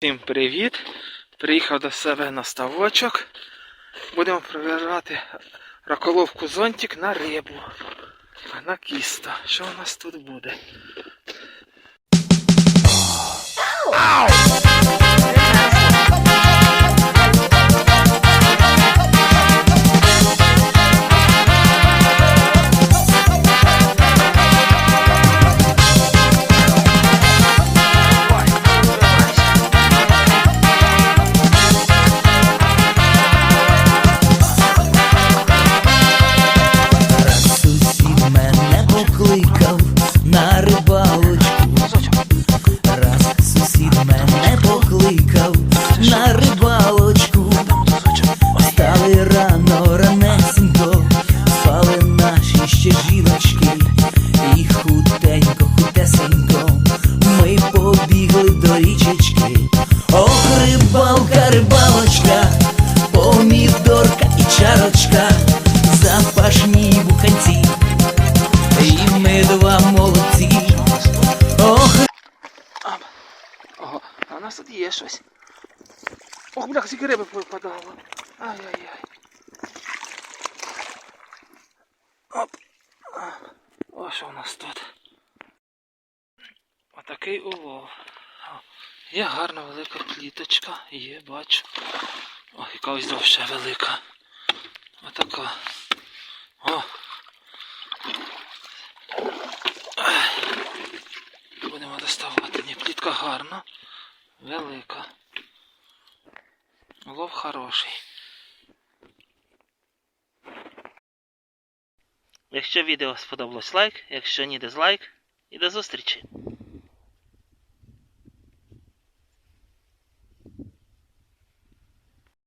Всім привіт! Приїхав до себе на ставочок. Будемо перевіряти раколовку зонтик на рибу. На кіста. Що у нас тут буде? Жіночки. І худенько, худесенько, ми побігли до річечки. Ох, рибалка, рибалочка, помідорка і чарочка, запашні буханці, і ми два молодці. Ох. Ого, а у нас тут є щось. Ох, бляха, скільки риби випадало. Ай-яй-яй. Оп. Що у нас тут? Отакий улов. Є гарна велика кліточка. Є, бачу. О, яка ось довше велика. Отака. О. Будемо доставати. Ні, плітка гарна, велика. Лов хороший. Якщо відео сподобалось лайк, якщо ні дизлайк, і до зустрічі!